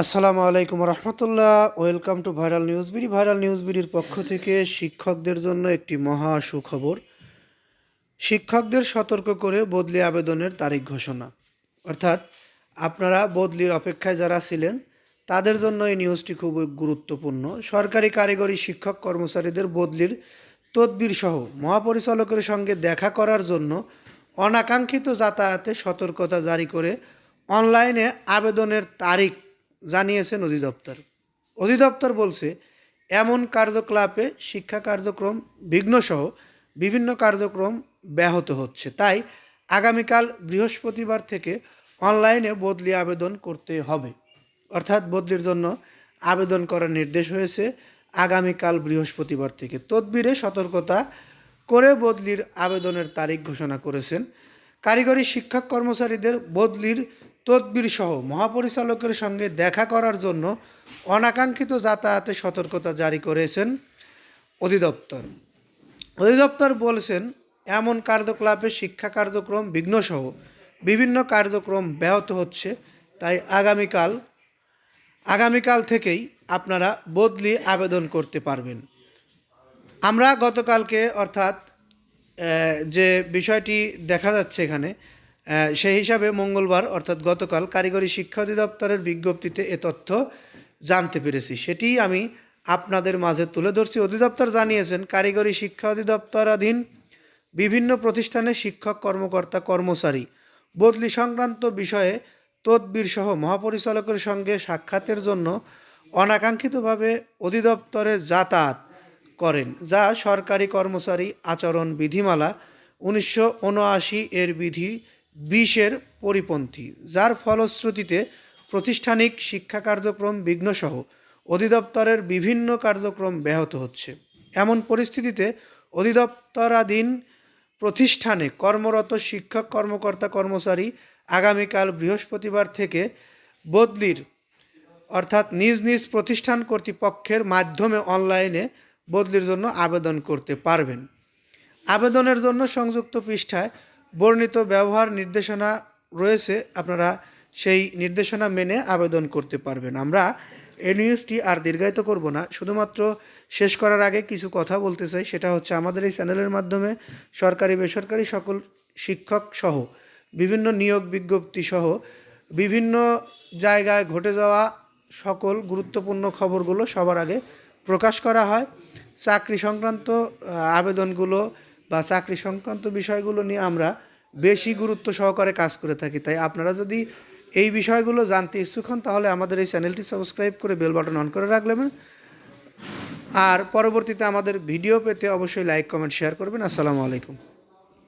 আসসালামু আলাইকুম রহমতুল্লাহ। Welcome to viral news BD viral news বিডির পক্ষ থেকে শিক্ষকদের জন্য একটি মহা সুখবর। শিক্ষকদের সতর্ক করে বদলি আবেদনের তারিখ ঘোষণা। অর্থাৎ আপনারা বদলির অপেক্ষায় যারা ছিলেন, তাদের জন্য এই নিউজটি খুব গুরুত্বপূর্ণ। সরকারি কারিগরি শিক্ষক কর্মচারীদের বদলির তদবির সহ মহাপরিচালকের সঙ্গে দেখা করার জন্য অনাকাঙ্ক্ষিত যাতায়াতে সতর্কতা জারি করে অনলাইনে আবেদনের তারিখ জানিয়েছেন অধিদপ্তর। অধিদপ্তর বলছে, এমন কার্যকলাপে শিক্ষা কার্যক্রম বিঘ্নসহ বিভিন্ন কার্যক্রম ব্যাহত হচ্ছে। তাই আগামীকাল বৃহস্পতিবার থেকে অনলাইনে বদলি আবেদন করতে হবে। অর্থাৎ বদলির জন্য আবেদন করার নির্দেশ হয়েছে আগামীকাল বৃহস্পতিবার থেকে। তদবিরে সতর্কতা করে বদলির আবেদনের তারিখ ঘোষণা করেছেন। কারিগরি শিক্ষক কর্মচারীদের বদলির তদবির সহ মহাপরিচালকের সঙ্গে দেখা করার জন্য অনাকাঙ্ক্ষিত যাতায়াতে সতর্কতা জারি করেছেন অধিদপ্তর। অধিদপ্তর বলেছেন, এমন কার্যকলাপে শিক্ষা কার্যক্রম বিঘ্নসহ বিভিন্ন কার্যক্রম ব্যাহত হচ্ছে, তাই আগামীকাল আগামীকাল থেকেই আপনারা বদলি আবেদন করতে পারবেন। আমরা গতকালকে অর্থাৎ যে বিষয়টি দেখা যাচ্ছে এখানে সেই হিসাবে মঙ্গলবার, অর্থাৎ গতকাল, কারিগরি শিক্ষা অধিদপ্তরের বিজ্ঞপ্তিতে এ তথ্য জানতে পেরেছি। সেটি আমি আপনাদের মাঝে তুলে ধরছি। অধিদপ্তর জানিয়েছেন, কারিগরি শিক্ষা অধিদপ্তরাধীন বিভিন্ন প্রতিষ্ঠানে শিক্ষক, কর্মকর্তা, কর্মচারী বদলি সংক্রান্ত বিষয়ে তদবির সহ মহাপরিচালকের সঙ্গে সাক্ষাতের জন্য অনাকাঙ্ক্ষিতভাবে অধিদপ্তরে যাতায়াত করেন, যা সরকারি কর্মচারী আচরণ বিধিমালা উনিশশো উনআশি এর বিধি বিশের পরিপন্থী, যার ফলশ্রুতিতে প্রতিষ্ঠানিক শিক্ষা কার্যক্রম বিঘ্নসহ অধিদপ্তরের বিভিন্ন কার্যক্রম ব্যাহত হচ্ছে। এমন পরিস্থিতিতে অধিদপ্তরাধীন প্রতিষ্ঠানে কর্মরত শিক্ষক, কর্মকর্তা, কর্মচারী আগামীকাল বৃহস্পতিবার থেকে বদলির, অর্থাৎ নিজ নিজ প্রতিষ্ঠান কর্তৃপক্ষের মাধ্যমে অনলাইনে বদলির জন্য আবেদন করতে পারবেন। আবেদনের জন্য সংযুক্ত পৃষ্ঠায় বর্ণিত ব্যবহার নির্দেশনা রয়েছে, আপনারা সেই নির্দেশনা মেনে আবেদন করতে পারবেন। আমরা এই আর দীর্ঘায়িত করব না, শুধুমাত্র শেষ করার আগে কিছু কথা বলতে চাই। সেটা হচ্ছে, আমাদের এই চ্যানেলের মাধ্যমে সরকারি, বেসরকারি সকল শিক্ষক সহ, বিভিন্ন নিয়োগ বিজ্ঞপ্তি সহ, বিভিন্ন জায়গায় ঘটে যাওয়া সকল গুরুত্বপূর্ণ খবরগুলো সবার আগে প্রকাশ করা হয়। চাকরি সংক্রান্ত আবেদনগুলো বা চাকরি সংক্রান্ত বিষয়গুলো নিয়ে আমরা বেশি গুরুত্ব সহকারে কাজ করে থাকি। তাই আপনারা যদি এই বিষয়গুলো জানতে ইচ্ছুক হন, তাহলে আমাদের এই চ্যানেলটি সাবস্ক্রাইব করে বেল বাটন অন করে রাখলেন। আর পরবর্তীতে আমাদের ভিডিও পেতে অবশ্যই লাইক, কমেন্ট, শেয়ার করবেন। আসসালামু আলাইকুম।